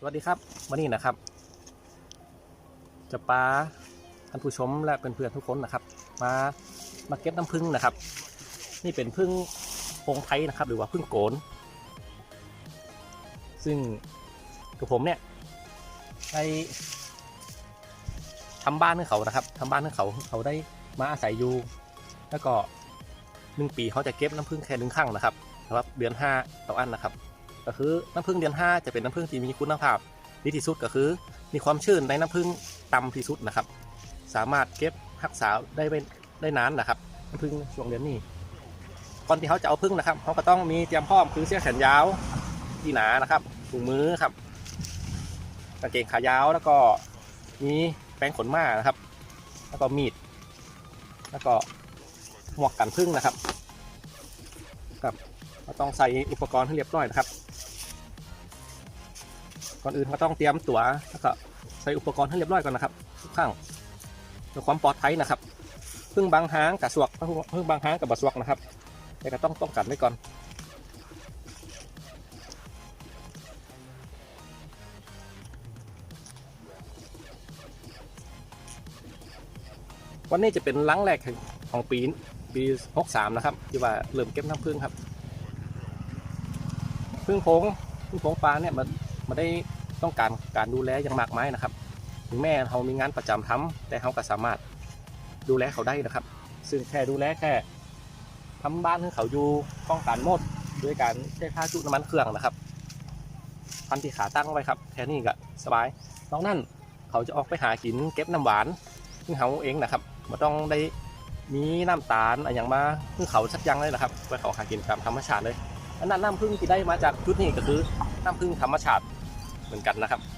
สวัสดีครับวันนี้นะครับ จะปาท่านผู้ชมและเพื่อนๆทุกคนนะครับ มามาเก็บน้ำผึ้งนะครับ นี่เป็นผึ้งโพงไทยนะครับ หรือว่าผึ้งโกน ซึ่งกับผมเนี่ยได้ทำบ้านให้เขานะครับทำบ้านให้เขาเขาได้มาอาศัยอยู่ แล้วก็หนึ่งปีเขาจะเก็บน้ำผึ้งแค่หนึ่งครั้งนะครับสำหรับเดือนห้าต่ออันนะครับ ก็คือน้ำผึ้งเดือน5จะเป็นน้ำผึ้งที่มีคุณภาพดีที่สุดก็คือ มีความชื้นในน้ำผึ้งต่ำที่สุดนะครับ สามารถเก็บรักษาได้เป็นได้นานนะครับน้ำผึ้งช่วงเดือนนี้ก่อนที่เขาจะเอาผึ้งนะครับเขาก็ต้องมีเตรียมพร้อมคือเสื้อแขนยาวที่หนานะครับถุงมือครับกางเกงขายาวแล้วก็มีแปรงขนม้านะครับ แล้วก็มีด แล้วก็หมวกกันผึ้งนะครับครับก็ต้องใส่อุปกรณ์ให้เรียบร้อยนะครับ ก่อนอื่นก็ต้องเตรียมตั๋วแล้วก็ใส่อุปกรณ์ให้เรียบร้อยก่อนนะครับทุกครั้งเพื่อความปลอดภัยนะครับพึ่งบางหางกับสวกพึ่งบางหางกับบสวกนะครับแต่ก็ต้องป้องกันไว้ก่อนวันนี้จะเป็นลังแรกของปีปี63นะครับที่ว่าเริ่มเก็บน้ำพึ่งครับพึ่งโพงพึ่งโพงปลาเนี่ยมันมาได้ ต้องการการดูแลอย่างมากมายนะครับ ถึงแม้เขามีงานประจำทำแต่เขาก็สามารถดูแลเขาได้นะครับ ซึ่งแค่ดูแลแค่ทำบ้านให้เขาอยู่ป้องกันหมดด้วยการใช้ผ้าจุน้ำมันเครื่องนะครับพันที่ขาตั้งไว้ครับแค่นี้ก็สบายนอกนั้นเขาจะออกไปหากินเก็บน้ำหวานซึ่งเขาเองนะครับไม่ต้องได้มีน้ำตาลอะไรอย่างมาซึ่งเขาสักอยังเลยนะครับไว้เขาหากินตามธรรมชาติเลยอันนั้นน้ำพึ่งที่ได้มาจากจุดนี้ก็คือน้ำพึ่งธรรมชาติ เหมือนกันนะครับนะครับ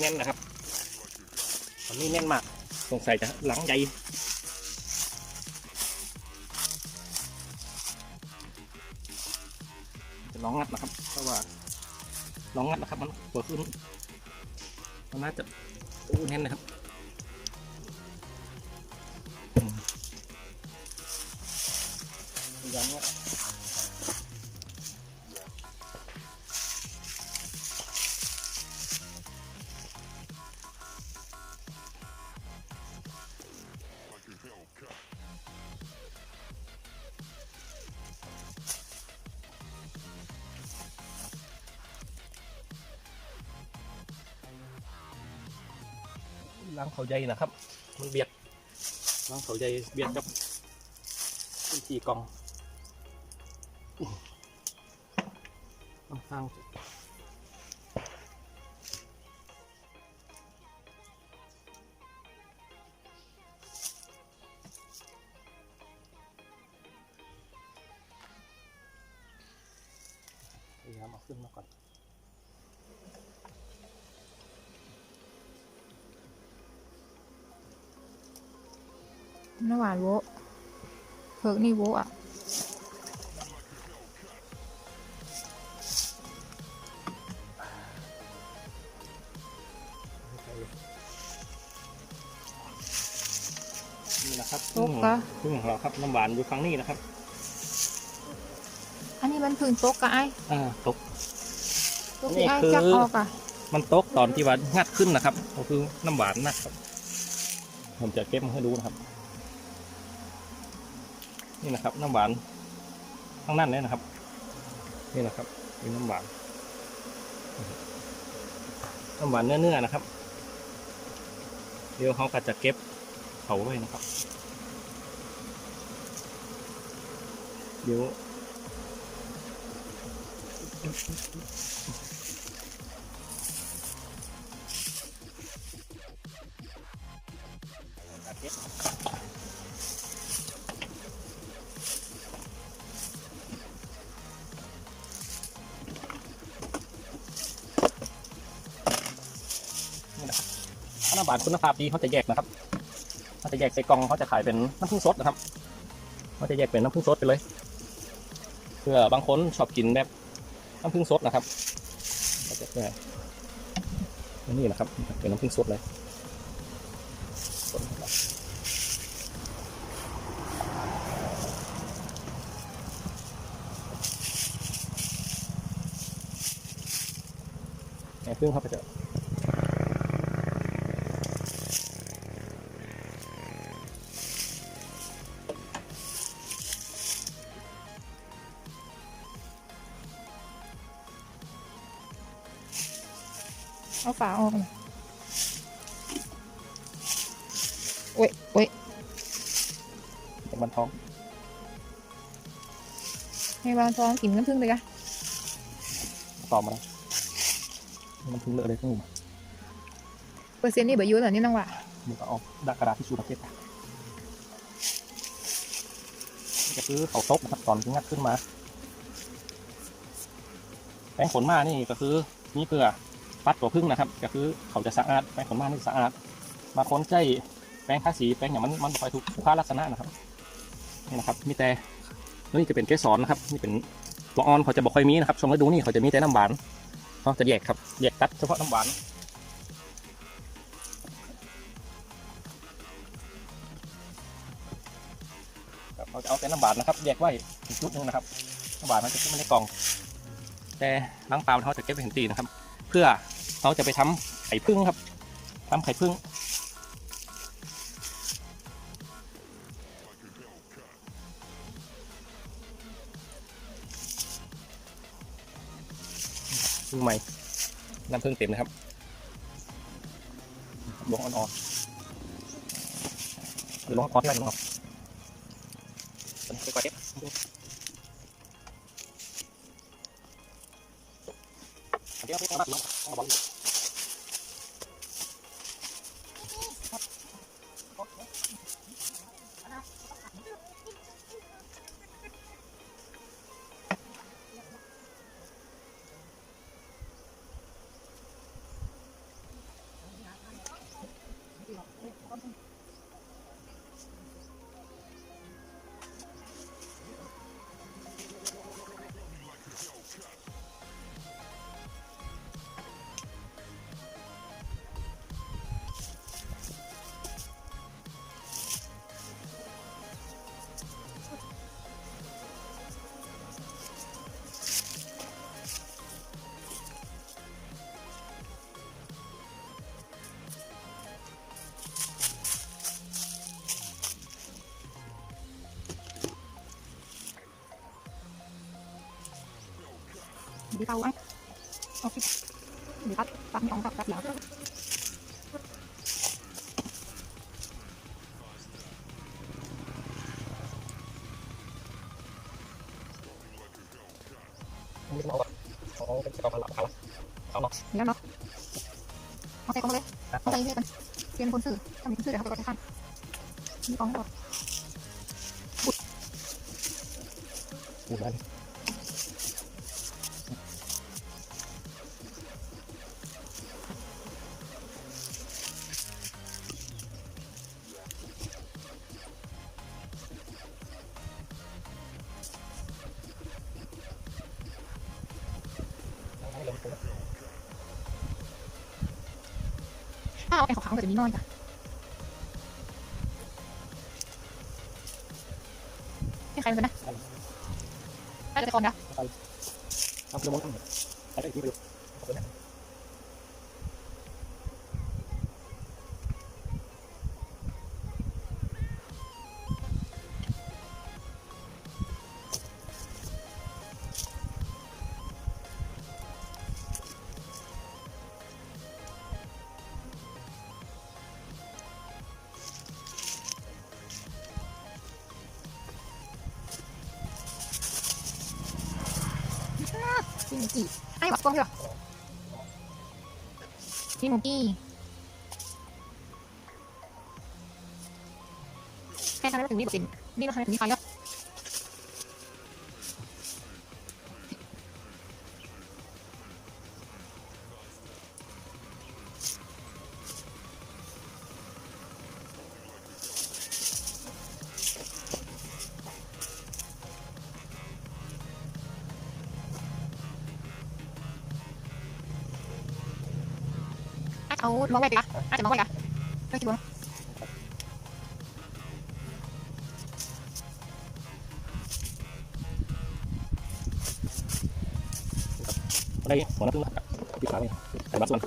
แน่นนะครับตอนนี้แน่นมากสงสัยจะหลังใหญ่จะลองงัดนะครับ เพราะว่าลองงัดนะครับ มันเปิดขึ้นมันน่าจะโอ้แน่นนะครับอยายามงัด ล้างเขาใหญ่นะครับ มันเบียดล้างเขาใหญ่เบียดกับสี่กองต้องสร้าง น้ำหวานโวะเพิกนี่โวะอะนี่นะครับตกกะพึ่งของเราครับน้ำหวานอยู่ครั้งนี้นะครับ อันนี้มันพึ่งตกกะไอ้อ่าตกตกที่ไอ้นี่คือจักออกอะมันตกตอนที่ว่างัดขึ้นนะครับก็คือน้ำหวานนะครับ ผมจะเก็บมาให้ดูนะครับ นี่นะครับ น้ำหวานข้างนั้นเลยนะครับ นี่นะครับเป็นน้ำหวานน้ำหวานเนื้อๆนะครับ เดี๋ยวเขาก็จะเก็บเขาไว้นะครับ เดี๋ยว บานคุณภาพดีเขาจะแยกนะครับเขาจะแยกใส่กล่องเขาจะขายเป็นน้ำผึ้งสดนะครับเขาจะแยกเป็นน้ำผึ้งสดไปเลยเพื่อบางคนชอบกินแบบน้ำผึ้งสดนะครับก็จะแยกนี่นะครับเป็นน้ำผึ้งสดเลยสดนะครับแม่งเขาไปเจะ เอาฝาออกเลยโอ้ยโอ้ยเป็นบันท้องให้วางท้องกินน้ำผึ้งเลยกะต่อมาแล้วมันถึงเลอะเลยทั้งหมดเปอร์เซ็นต์นี่เบอร์ยูเหรอนี่น้องว่ะมันก็เอาดากระดาษที่ชูประเภทไปนี่ก็คือเขาซบนะครับตอนที่งัดขึ้นมาแป้งขนมานี่ก็คือนี่เพื่อ ปัดตัวพึ่งนะครับ ก็คือเขาจะสะอาดแป้งขนมานี่สะอาดมาค้นใจแป้งทาสีแป้งอย่างมันมันบ่คอยถูกสุขลักษณะนะครับนี่นะครับมีแต่นี่จะเป็นเกสรนะครับนี่เป็นละออนเขาจะบอกค่อยมีนะครับช่วงฤดูนี่เขาจะมีแต่น้ำหวานเขาจะแยกครับแยกตัดเฉพาะน้ำหวานเราจะเอาแต่น้ำบาดนะครับแยกไว้อีกชุดหนึงนะครับน้ำบาดมันจะขึ้นมาในกล่อง แต่ล้างเปล่าเขาจะเก็บไว้เห็นตีนะครับ เพื่อ เราจะไปทำไข่พึ่งครับทำไข่พึ่ง พึ่งใหม่น้ำพึ่งเต็มนะครับลงอ่อนๆหรือลงอ่อนๆได้ลงอ่อนไปก่อนเด็กเดี๋ยวไปเอาบั ตรลง เอาบอลดีเตาไอ้โอเคเดี๋ยวตัดตัดไม่ออกตัดตัดหลังไม่ต้อเอาบัตรเอาเป็นกล่องละเอาเอาเนาะแล้วเนาะเอาใส่กล่องเลยเอาใส่เรื่อยกันเปลี่ยนคนซื้อถ้ามีคนซื้อเดี๋ยวเขาไปกดให้ทันมีกล่องหมดพูดได้ให้ ถ้าเอาไอ้ขาวๆก็จะมีน้อยจ้ะให้ใครมันเป็นนะน่าจะเป็นคนนะเอาไปลงตั้งใช้ได้ที่ไปดู กี้ไอ้หวักกล้องด้วยเหรอพี่ มุกี้แค่ทำให้ถึงนี่บอาทำให้ถึงนี่ใครแล้วเอาลวงไว้ดีกว่าอาจจะมองไว้กันเรื่องที่ลวงได้หัวน้ำพึ่งแล้วครับที่ขาเลยแต่บัสมัน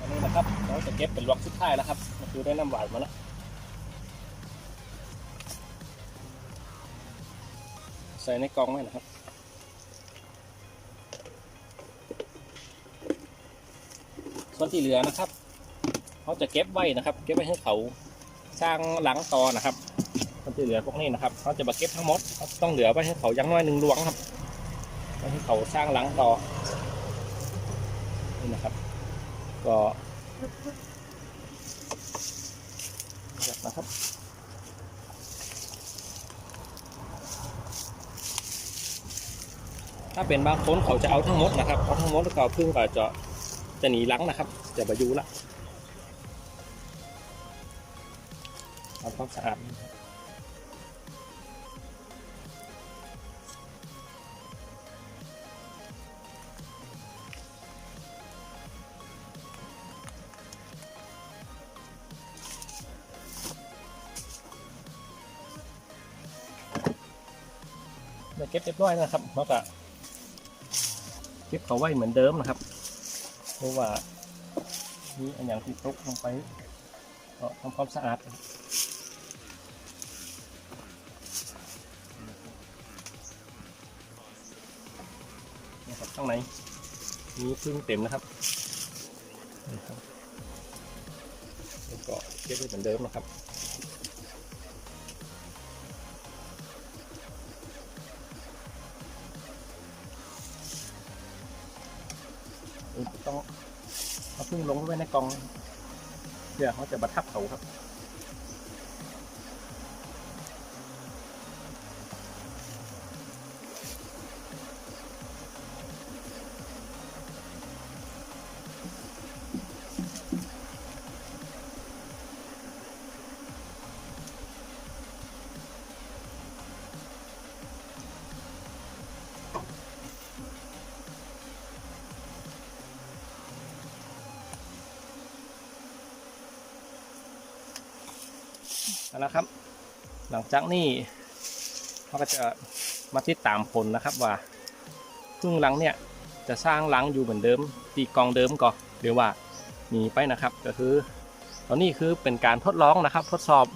อันนี้นะครับเราจะเก็บเป็นล็อกสุดท้ายแล้วครับ ก็คือได้น้ำหวานมาแล้ว ใส่ในกล่องไว้นะครับ ส่วนที่เหลือนะครับเขาจะเก็บไว้นะครับ เก็บไว้ให้เขาสร้างหลังต่อนะครับส่วนที่เหลือพวกนี้นะครับเขาจะมาเก็บทั้งหมดเขาต้องเหลือไว้ให้เขายังน้อยหนึ่งลวงครับไว้ให้เขาสร้างหลังต่อนี่นะครับ ก็นะครับ ถ้าเป็นบางคนเขาจะเอาทั้งหมดนะครับเอาทั้งหมดแล้วก็พึ่งก็จะจะหนีหลังนะครับ จะบายูละทำความสะอาดนะครับเดี๋ยวเก็บเรียบร้อยนะครับแล้วก็ เก็บเขาไว้เหมือนเดิมนะครับ เพราะว่ามีอันอย่างที่ตกลงไปก็ทำความสะอาดนะครับข้างในมีพึ่งเต็มนะครับนี่ครับแล้วก็เก็บไว้เหมือนเดิมนะครับ ต้องเอาพึ่งลงไว้ในกองเพื่อเขาจะบัทับเขาครับ เอาละครับ หลังจากนี้เขาก็จะมาติดตามผลนะครับว่าพึ่งหลังเนี่ยจะสร้างหลังอยู่เหมือนเดิม ตีกองเดิมก่อนหรือว่าหนีไปนะครับ ก็คือ ตอนนี้คือเป็นการทดลองนะครับ ทดสอบ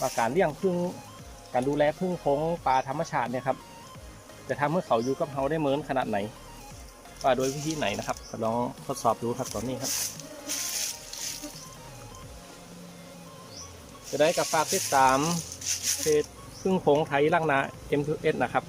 ว่าการเลี้ยงพึ่งการดูแลพึ่งพงปลาธรรมชาติเนี่ยครับจะทำให้เขาอยู่กับเราได้เหมือนขนาดไหนว่าโดยวิธีไหนนะครับลองทดสอบดูครับตอนนี้ครับ จะได้กับฝากติดตามเพจพึ่งโค้งไทยล่างนา M2S นะครับ